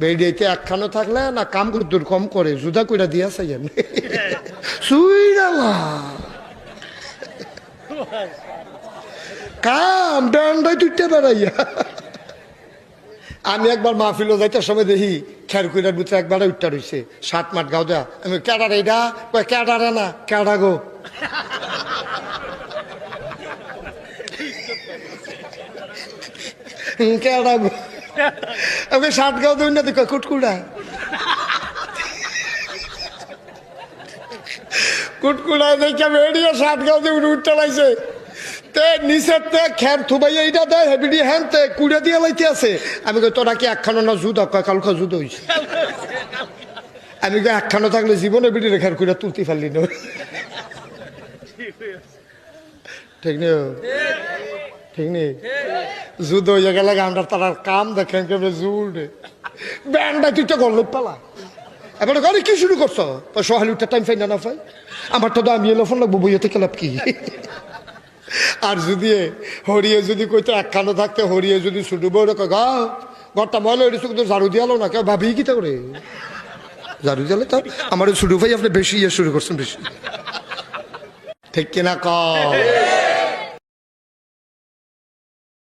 বেড়িয়েতে একখানো থাকলে না কাম করে দূর কম করে, জুদা কইরা দিয়া চাইয়েন সুইরালা কাম ডান্ডাই তুইতে বেড়াইয়া। আমি একবার মাহফিল যাইতে সময় দেখি খেরকুইরার ভিতরে একবার উঠটা রইছে, সাত মাঠ গাও দেয়া। আমি ক্যাডার এইটা কয় ক্যাডারে না ক্যাডা গো? ক্যাডা গো? আমি সাত গাও দিই না দেখো কুটকুড়া কুটকুড়া দেখে বেরিয়ে সাত গাও দিয়ে উঠতে লাগছে তে নিচের তে, খের থুবাই এইটা দেয় হেবিডি হ্যান তে, কুড়ে দিয়ে লাইতে আছে। আমি কই, তোরা কি একখানো না জুদ? কয়, কালকে জুদ হইছে। আমি কই, একখানো থাকলে জীবনে বিডি রেখার কুড়ে তুলতে পারলি না। ঠিক নেই ঠিক নেই জুদ হয়ে গেলে আমরা তার কাম দেখেন কেমন জুড়ে। ব্যান্ডা তুই তো গল্প পালা। এবার গাড়ি কি শুরু করছ? সহালি উঠতে টাইম পাই না পাই আমার তো আমি এলো, ফোন লাগবো বইয়েতে খেলাপ কি? আর যদি হরিয়ে যদি কইতো একখানো থাকতে, হরিয়ে যদি ছুটু বই কয় গা, ঘরটা ময়লা হয়েছে কিন্তু ঝাড়ু দিয়ালো না, কেউ ভাবি কি তা করে? ঝাড়ু দিয়ালে তো আমার ছুটু ভাই, আপনি বেশি ইয়ে শুরু করছেন, বেশি। ঠিক কিনা ক